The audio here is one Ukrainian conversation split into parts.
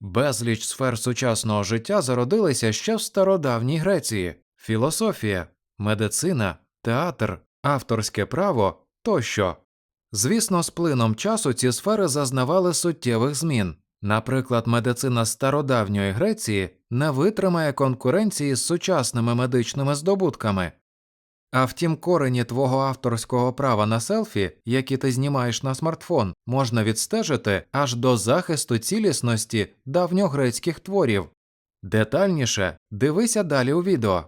Безліч сфер сучасного життя зародилися ще в стародавній Греції: філософія, медицина, театр, авторське право тощо. Звісно, з плином часу ці сфери зазнавали суттєвих змін. Наприклад, медицина стародавньої Греції не витримає конкуренції з сучасними медичними здобутками. А втім, корені твого авторського права на селфі, які ти знімаєш на смартфон, можна відстежити аж до захисту цілісності давньогрецьких творів. Детальніше дивися далі у відео.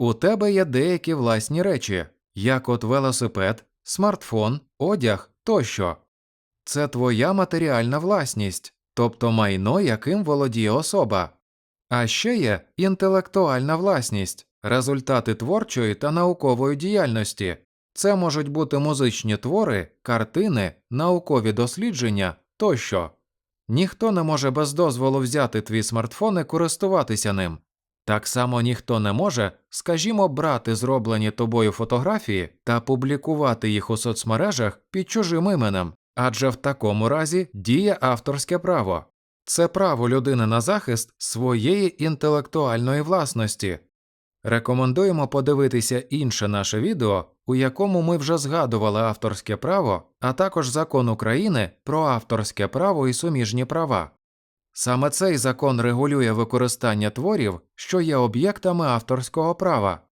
У тебе є деякі власні речі, як от велосипед, смартфон, одяг тощо. Це твоя матеріальна власність, тобто майно, яким володіє особа. А ще є інтелектуальна власність, результати творчої та наукової діяльності. Це можуть бути музичні твори, картини, наукові дослідження тощо. Ніхто не може без дозволу взяти твій смартфон і користуватися ним. Так само ніхто не може, скажімо, брати зроблені тобою фотографії та публікувати їх у соцмережах під чужим іменем, адже в такому разі діє авторське право. Це право людини на захист своєї інтелектуальної власності. Рекомендуємо подивитися інше наше відео, у якому ми вже згадували авторське право, а також закон України про авторське право і суміжні права. Саме цей закон регулює використання творів, що є об'єктами авторського права.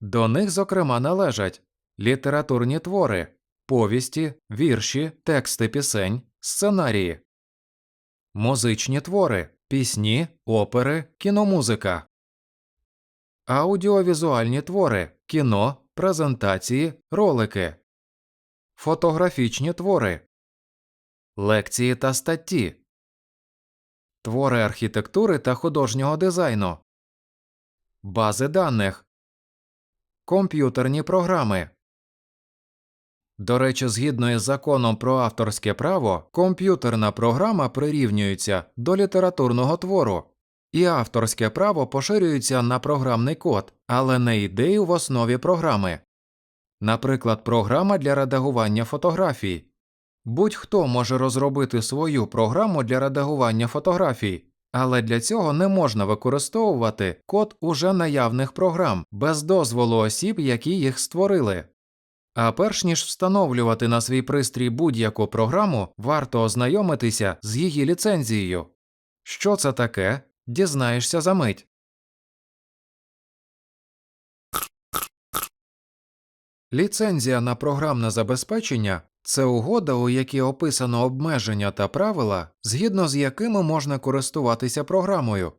До них, зокрема, належать літературні твори, повісті, вірші, тексти пісень, сценарії, музичні твори, пісні, опери, кіномузика, аудіовізуальні твори, кіно, презентації, ролики, фотографічні твори, лекції та статті твори архітектури та художнього дизайну, бази даних, комп'ютерні програми. До речі, згідно із законом про авторське право, комп'ютерна програма прирівнюється до літературного твору, і авторське право поширюється на програмний код, але не ідею в основі програми. Наприклад, програма для редагування фотографій. Будь-хто може розробити свою програму для редагування фотографій, але для цього не можна використовувати код уже наявних програм без дозволу осіб, які їх створили. А перш ніж встановлювати на свій пристрій будь-яку програму, варто ознайомитися з її ліцензією. Що це таке? Дізнаєшся за мить. Ліцензія на програмне забезпечення це угода, у якій описано обмеження та правила, згідно з якими можна користуватися програмою.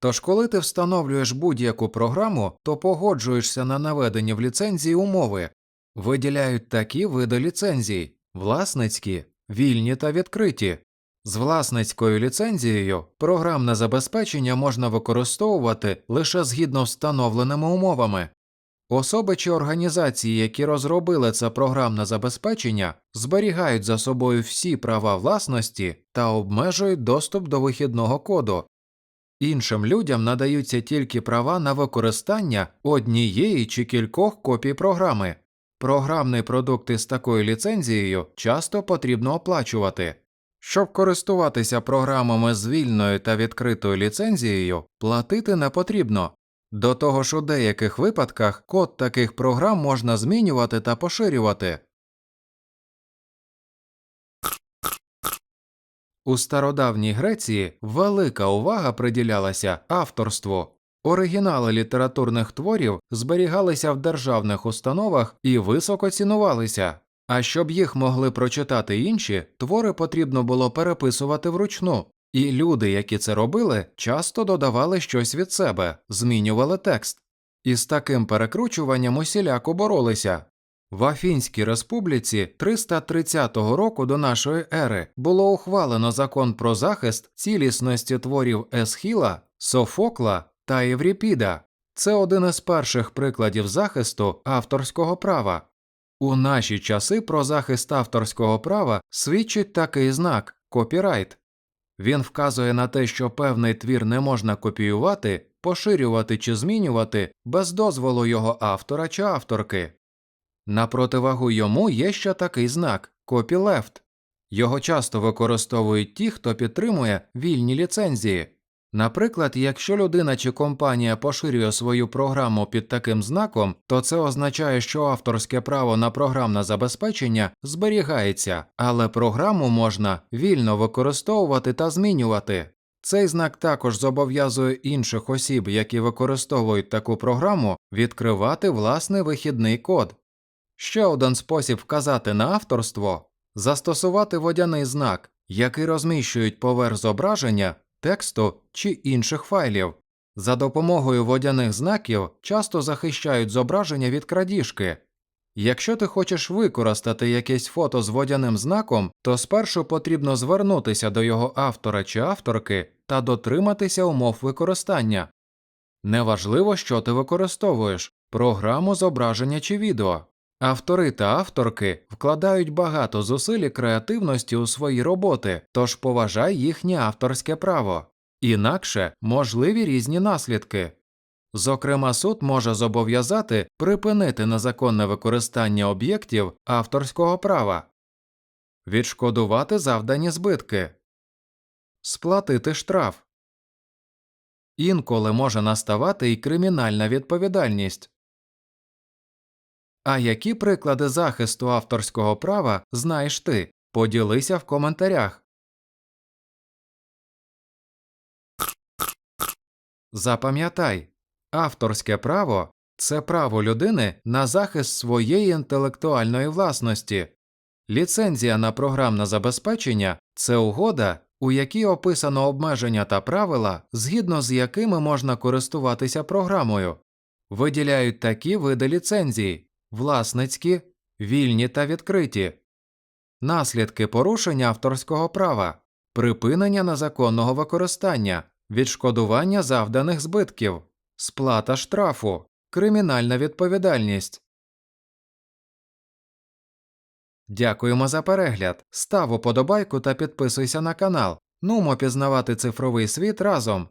Тож, коли ти встановлюєш будь-яку програму, то погоджуєшся на наведені в ліцензії умови, виділяють такі види ліцензій власницькі, вільні та відкриті. З власницькою ліцензією програмне забезпечення можна використовувати лише згідно встановленими умовами. Особи чи організації, які розробили це програмне забезпечення, зберігають за собою всі права власності та обмежують доступ до вихідного коду. Іншим людям надаються тільки права на використання однієї чи кількох копій програми. Програмний продукт із такою ліцензією часто потрібно оплачувати. Щоб користуватися програмами з вільною та відкритою ліцензією, платити не потрібно. До того ж, у деяких випадках код таких програм можна змінювати та поширювати. У стародавній Греції велика увага приділялася авторству. Оригінали літературних творів зберігалися в державних установах і високо цінувалися. А щоб їх могли прочитати інші, твори потрібно було переписувати вручну, і люди, які це робили, часто додавали щось від себе, змінювали текст. І з таким перекручуванням усіляко боролися. В Афінській республіці 330 року до нашої ери було ухвалено закон про захист цілісності творів Есхіла, Софокла та Євріпіда. Це один із перших прикладів захисту авторського права. У наші часи про захист авторського права свідчить такий знак копірайт. Він вказує на те, що певний твір не можна копіювати поширювати чи змінювати без дозволу його автора чи авторки. На противагу йому є ще такий знак копілефт. Його часто використовують ті, хто підтримує вільні ліцензії. Наприклад, якщо людина чи компанія поширює свою програму під таким знаком, то це означає, що авторське право на програмне забезпечення зберігається, але програму можна вільно використовувати та змінювати. Цей знак також зобов'язує інших осіб, які використовують таку програму, відкривати власний вихідний код. Ще один спосіб вказати на авторство застосувати водяний знак, який розміщують поверх зображення, тексту чи інших файлів. За допомогою водяних знаків часто захищають зображення від крадіжки. Якщо ти хочеш використати якесь фото з водяним знаком, то спершу потрібно звернутися до його автора чи авторки та дотриматися умов використання. Неважливо, що ти використовуєш програму, зображення чи відео. Автори та авторки вкладають багато зусиль і креативності у свої роботи, тож поважай їхнє авторське право. Інакше можливі різні наслідки. Зокрема, суд може зобов'язати припинити незаконне використання об'єктів авторського права, відшкодувати завдані збитки, сплатити штраф. Інколи може наставати і кримінальна відповідальність. А які приклади захисту авторського права знаєш ти? Поділися в коментарях. Запам'ятай, авторське право це право людини на захист своєї інтелектуальної власності. Ліцензія на програмне забезпечення це угода, у якій описано обмеження та правила, згідно з якими можна користуватися програмою. Виділяють такі види ліцензії власницькі, вільні та відкриті, наслідки порушення авторського права, припинення незаконного використання, відшкодування завданих збитків, сплата штрафу, кримінальна відповідальність. Дякуємо за перегляд. Став уподобайку та підписуйся на канал. Нумо пізнавати цифровий світ разом.